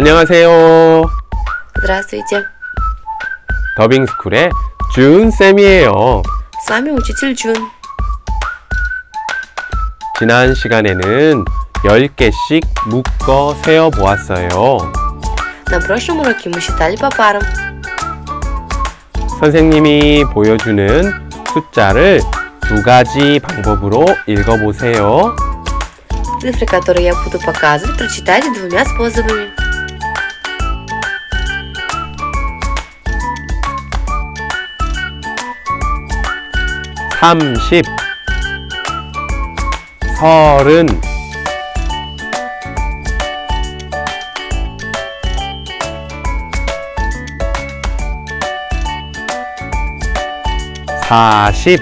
안녕하세요. Здравствуйте. 더빙 스쿨의 준 쌤이에요. С вами учитель Джун. 지난 시간에는 10개씩 묶어 세어 보았어요. На прошлом уроке мы считали по парам. 선생님이 보여주는 숫자를 두 가지 방법으로 읽어보세요. Цифры, которые я буду показывать, прочитайте двумя способами. 30 30 40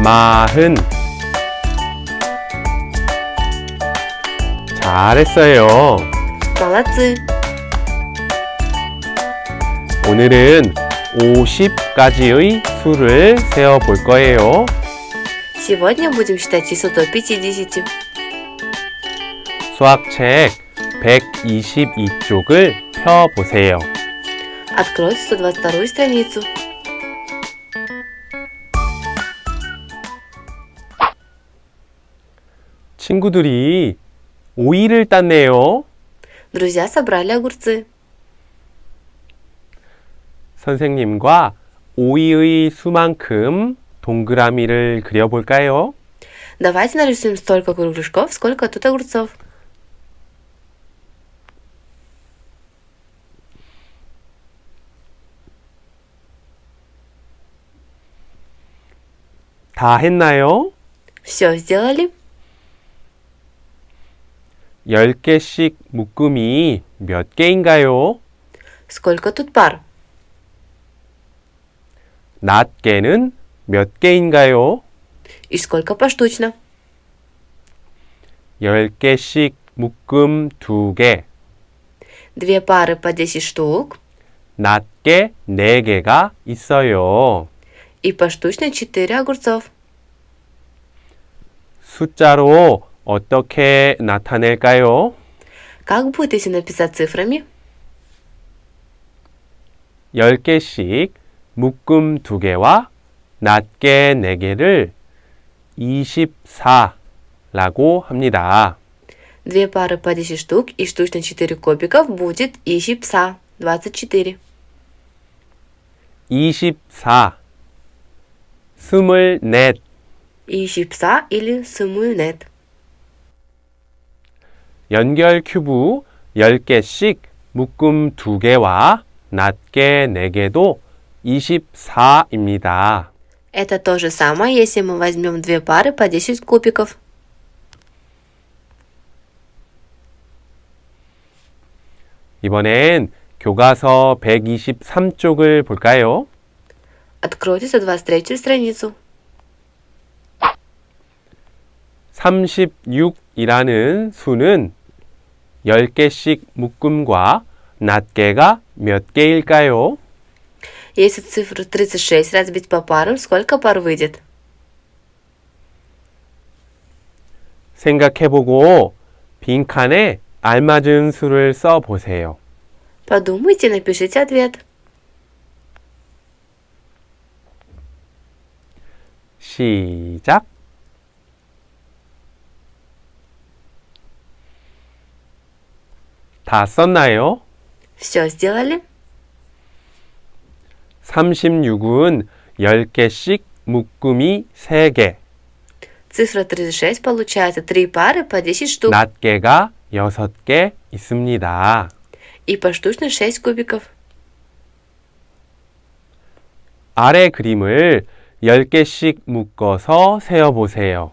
마흔 잘했어요. 잘했지. 오늘은 50까지의 수를 세어 볼 거예요. Сегодня будем считать число до 50. 수학책 122쪽을 펴 보세요. Откройте 122 страницу. 친구들이 오이를 땄네요. Друзья собрали огурцы. 선생님과 오이의 수만큼 동그라미를 그려볼까요? Давайте нарисуем столько кругляшков, сколько тут огурцов. 다 했나요? Все сделали? 10개씩 묶음이 몇 개인가요? Сколько тут пар? 낱개는 몇 개인가요? И сколько поштучно? 10개씩 묶음 2개, Две пары по 10 штук. 낱개 4개가 있어요. И поштучно 4 огурцов. 숫자로 어떻게 나타낼까요? Как будет, если написать цифрами? 10개씩 묶음 2개와 낱개 4개를 24라고 합니다. Две пары по 10 штук и штучно 4 кубиков будет ищи пса. 24. 24 24 Ищи пса или сумуюнет. 연결 큐브 10개씩 묶음 2개와 낱개 4개도 24입니다. Это то же самое, если мы возьмем две пары по 10 кубиков. 이번엔 교과서 123쪽을 볼까요? Откройте 123 страницу. 36이라는 수는 10개씩 묶음과 낱개가 몇 개일까요? Если цифру 36 разбить по парам, сколько пар выйдет? 생각해보고 빈칸에 알맞은 수를 써 보세요. Подумайте, напишите ответ. 시작. 다 썼나요? Все сделали? 36은 10개씩 묶음이 3개, Цифра 36 получается 3 пары по 10 штук. 낱개가 6개 있습니다. И поштучно 6 кубиков. 아래 그림을 10개씩 묶어서 세어보세요.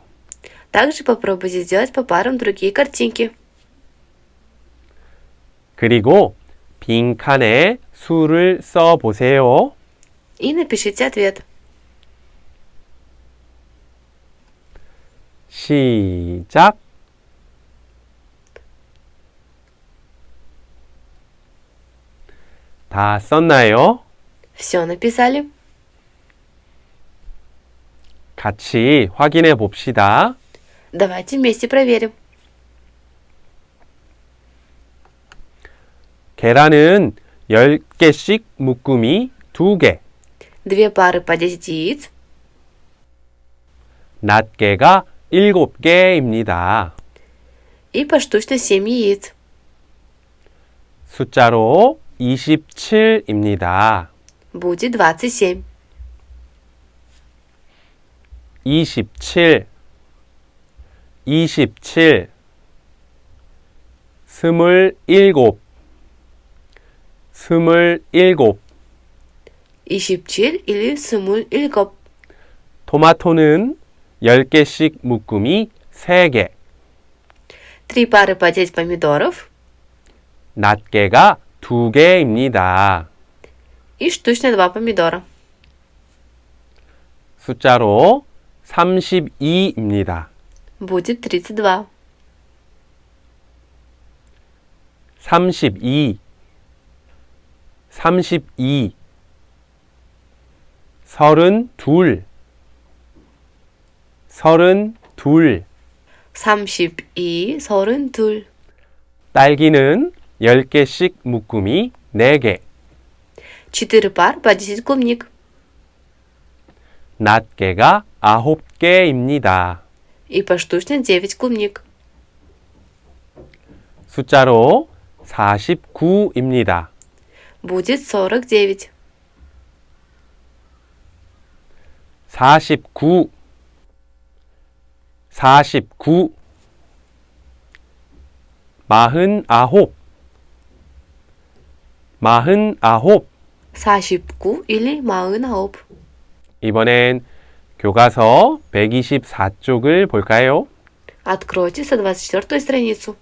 Также попробуйте сделать по парам другие картинки. 그리고 빈칸에 수를 써보세요. И напишите ответ. 시작. 다 썼나요? Все написали? 같이 확인해 봅시다. Давайте вместе проверим. 계란은 10개씩 묶음이 2개, Две пары по 10 яиц. 낱개가 7개입니다. И поштучно 7 яиц. 숫자로 27입니다. Будет 27. 27, 27, 27, 27. 27 или 27. 토마토는 10개씩 묶음이 3개, Три пары по 10 помидоров. 낱개가 2개입니다. И штучно 2 помидора. 숫자로 32입니다. Будет 32. 32, 32, 32, 32. 32 32. 딸기는 10개씩 묶음이 4개, 4 пар по 10 клубник. 낱개가 9개입니다. И поштучно 9 клубник. 숫자로 49입니다. Будет 49. 49, 49, 49, 49. 49 или 49. 이번엔 교과서 124쪽을 볼까요? Откройте 124 страницу.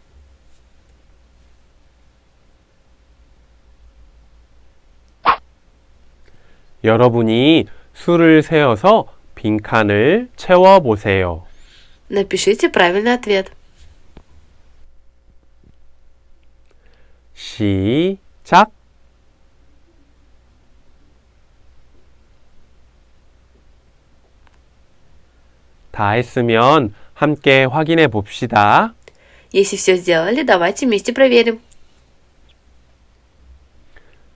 여러분이 수를 세어서 빈칸을 채워 보세요. Напишите правильный ответ. 시작. 다 했으면 함께 확인해 봅시다. Если все сделали, давайте вместе проверим.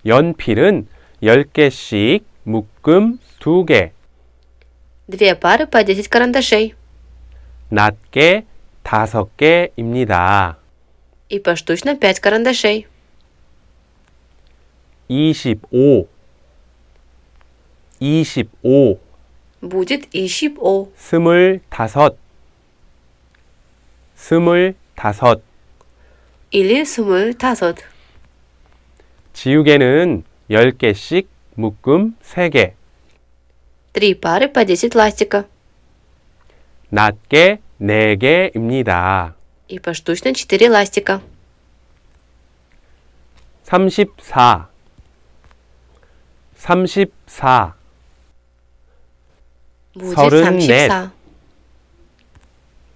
연필은 10개씩 묶음 2개, Две пары по 10 карандашей. 낱개 5개입니다. И поштучно 5 карандашей. 25, 25, Будет и щип-о. 스물다섯, 스물다섯. Или 스물다섯. 지우개는 10개씩 묶음 3개, Три пары по 10 ластика. 낱개 4개입니다. И поштучно 4 ластика. 34, 34, Будет 서른넷. 34.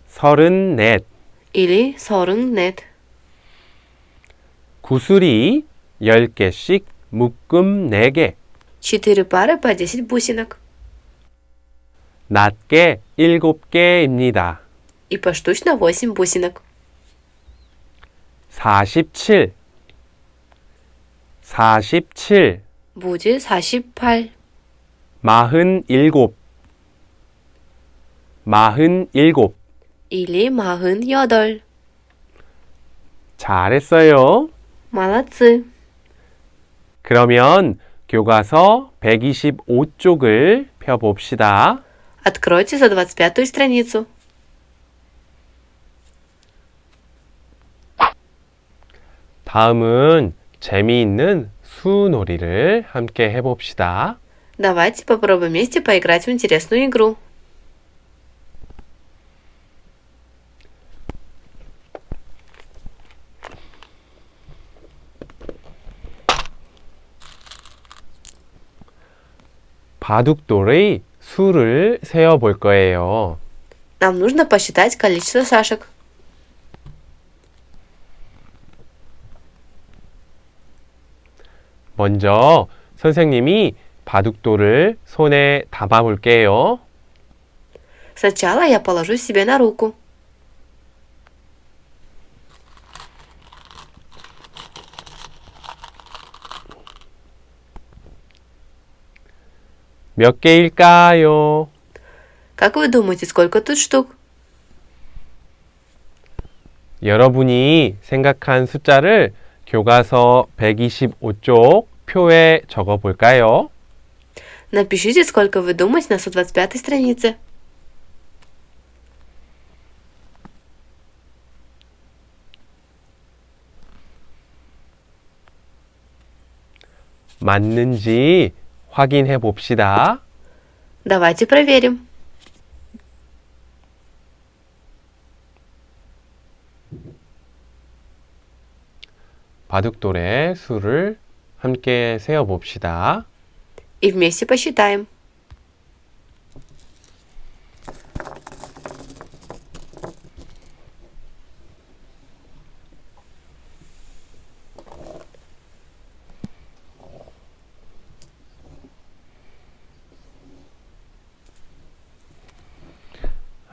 34. Или 40 구슬이 10개씩 묶음 4개, 4 пары по 10 бусинок. 낱개 7개입니다. И поштучно 8 бусинок. 47, 47, Будет 48. 47, 47. Или 48. 잘했어요. Молодцы. 그러면 교과서 125쪽을 펴봅시다. Откройте 125 страницу. 다음은 재미있는 수놀이를 함께 해봅시다. Давайте попробуем вместе поиграть в интересную игру. 바둑돌의 수를 세어 볼 거예요. Нам нужно посчитать количество шашек. 먼저 선생님이 바둑돌을 손에 담아 볼게요. Сначала я положу себе на руку. 몇 개일까요? Как вы думаете, сколько тут штук? 여러분이 생각한 숫자를 교과서 125쪽 표에 적어 볼까요? Напишите, сколько вы думаете на 125 странице. 맞는지 확인해 봅시다. Давайте проверим. 바둑돌의 수를 함께 세어 봅시다. И вместе посчитаем.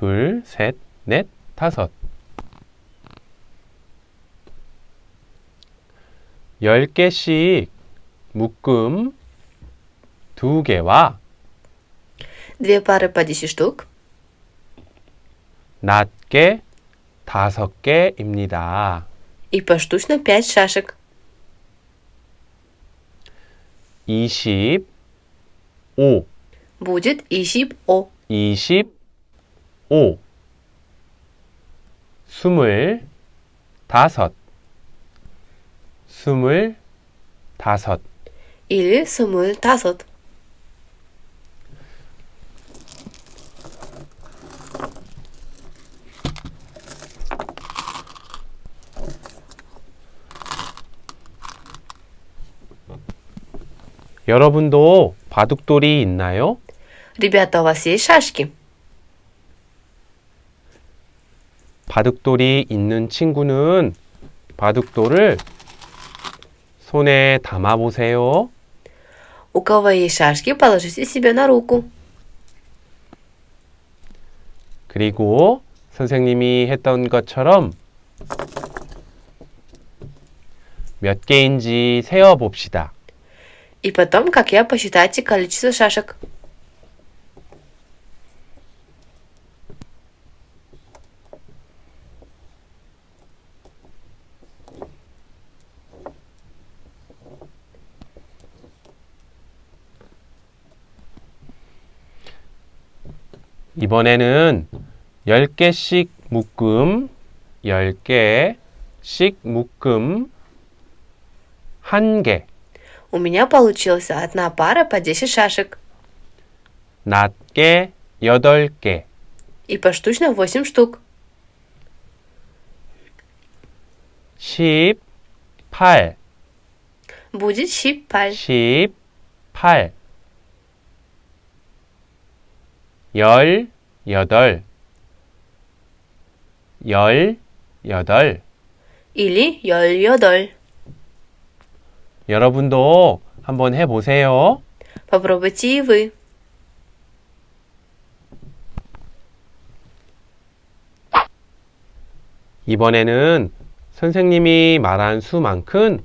둘, 셋, 넷, 다섯. 열 개씩 묶음 두 개와 Две пары по 10 штук. 낮게 다섯 개입니다. И поштучно 5 шашек. 25, Будет 25. 25, 스물 다섯, 스물 다섯. Или 25. 여러분도 바둑돌이 있나요? Ребята, у вас есть шашки? 바둑돌이 있는 친구는 바둑돌을 손에 담아 보세요. У кого есть шашки, положите себе на руку. 그리고 선생님이 했던 것처럼 몇 개인지 세어 봅시다. И потом, как я, посчитайте количество шашек. 이번에는 10개씩 묶음, 10개씩 묶음, 1개, У меня получилась одна пара по 10 шашек. 낮게 8개, И поштучно 8 штук. 18, Будет щип паль. 18, 18, 18. Или йоль-йодоль. 여러분도 한번 해보세요. Попробуйте и вы. 이번에는 선생님이 말한 수만큼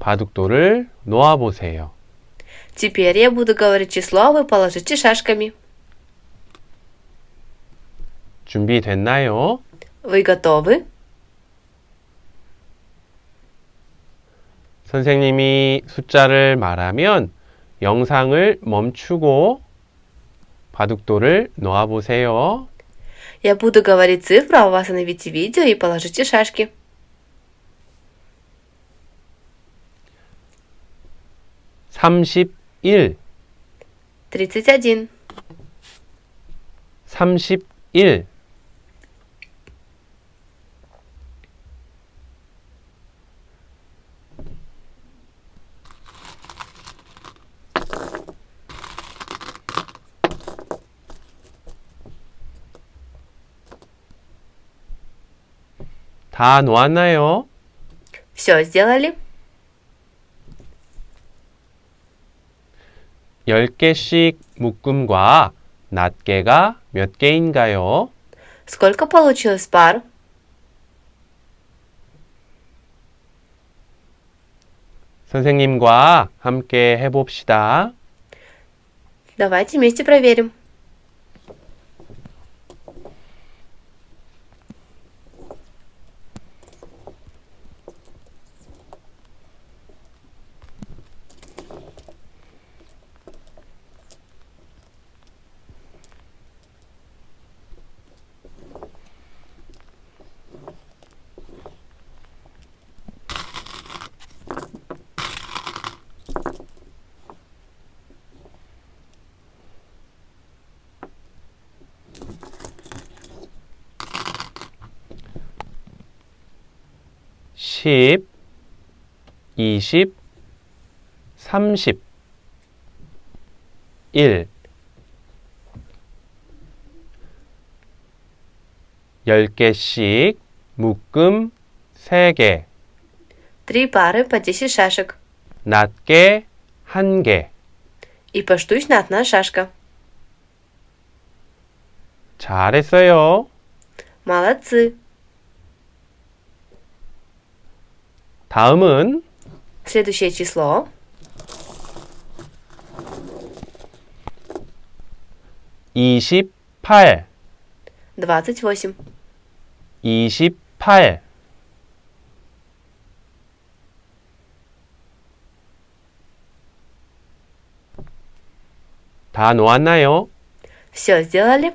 바둑돌을 놓아보세요. Теперь я буду говорить число, а вы положите шашками. 준비됐나요? Вы готовы? 선생님이 숫자를 말하면 영상을 멈추고 바둑돌을 놓아보세요. Я буду говорить цифру, а вы остановите видео и положите шашки. 삼십일, 31. 31. 다 놓았나요? Все сделали? 10개씩 묶음과 낱개가 몇 개인가요? Сколько получилось пар? 선생님과 함께 해봅시다. Давайте вместе проверим. 십, 이십, 삼십, 일, 열 개씩 묶음 세 개, Три пары по 10 шашек. 낱개 한 개. И поштучно одна шашка. 잘했어요. Молодцы. 다음은 Следующее число. 이십팔, 28. 이십팔. 다 놓았나요? Все сделали?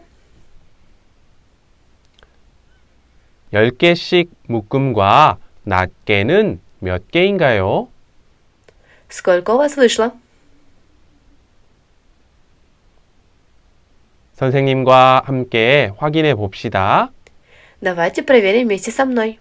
10개씩 묶음과 낱개는 몇 개인가요? Сколько у вас вышло? 선생님과 함께 확인해 봅시다. Давайте проверим вместе со мной.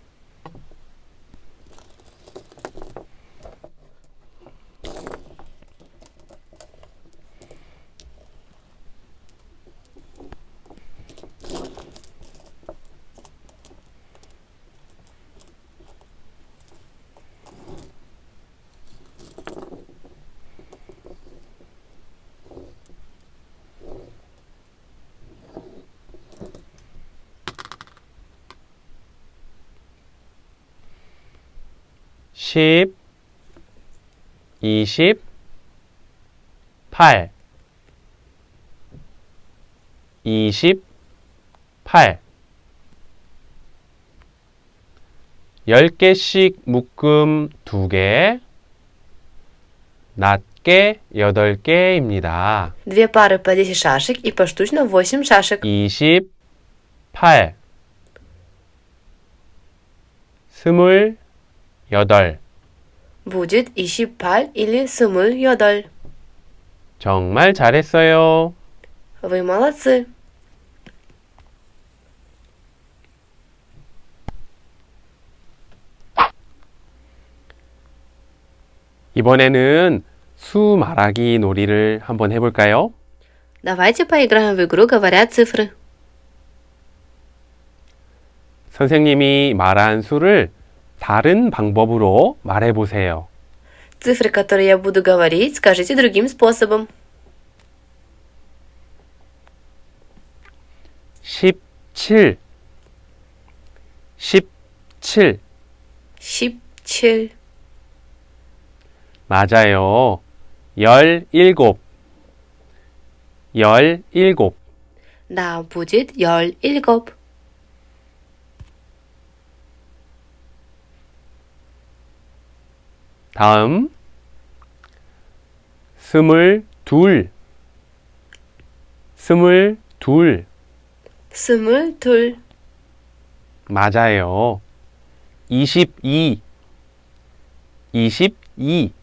10, 20, 8, 20, 8. 10개씩 묶음 2개, 낮게 8개입니다. Две пары по 10 шашек и поштучно 8 шашек. 28 28 무짓 28 или 28. 정말 잘했어요. Вы молодцы. 이번에는 수 말하기 놀이를 한번 해볼까요? Давайте поиграем в игру «Говорят цифры». 선생님이 말한 수를 다른 방법으로 말해보세요. Цифры, которые я буду говорить, скажите другим способом. 17 17 17. 맞아요. 17 17 Да, будет 17. 다음. 스물둘. 스물둘. 스물둘. 맞아요. 22 22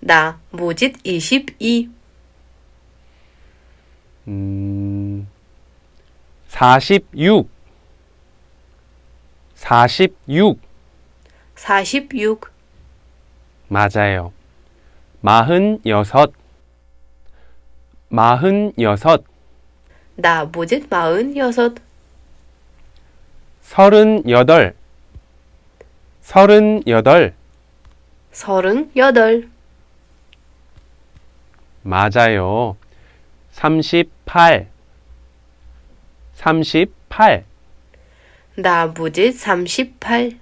나 모짓 22 음, 46 46 46 맞아요. 마흔여섯, 마흔여섯, 나 모짓 마흔여섯, 서른여덟, 서른여덟, 서른여덟, 맞아요. 삼십팔, 삼십팔, 나 모짓 삼십팔.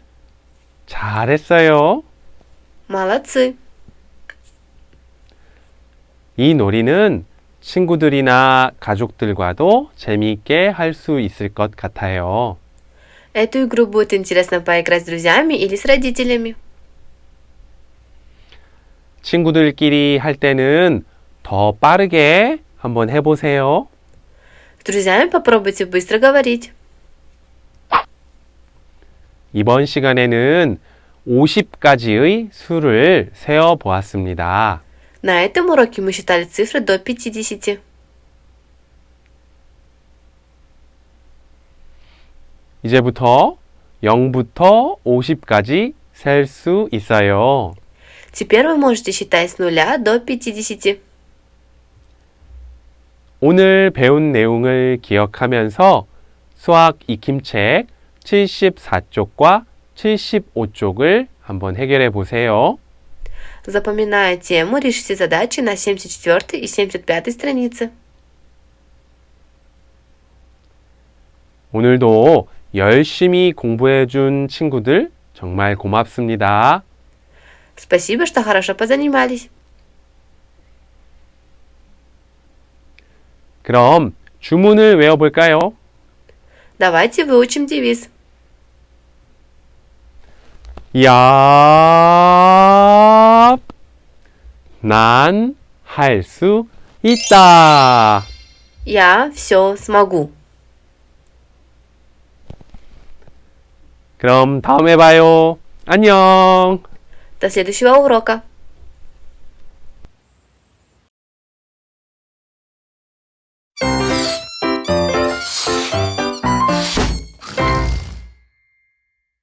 잘했어요. Молодцы. 이 놀이는 친구들이나 가족들과도 재미있게 할 수 있을 것 같아요. Эту игру будет интересно поиграть с друзьями или с родителями. 친구들끼리 할 때는 더 빠르게 한번 해보세요. С друзьями попробуйте быстро говорить. 이번 시간에는 50가지의 수를 세어 보았습니다. На этом уроке мы считали цифры до 50. 이제부터 0부터 50까지 셀 수 있어요. Теперь вы можете считать с нуля до 50. 오늘 배운 내용을 기억하면서 수학 익힘책 74쪽과 75쪽을 한번 해결해 보세요. Запоминая тему, решите задачи на 74 и 75 странице. 오늘도 열심히 공부해 준 친구들 정말 고맙습니다. Спасибо, что хорошо позанимались. 그럼 주문을 외워볼까요? Давайте выучим девиз. 야, 난 할 수 있다. Я все смогу. 그럼 다음에 봐요. 안녕. До следующего урока.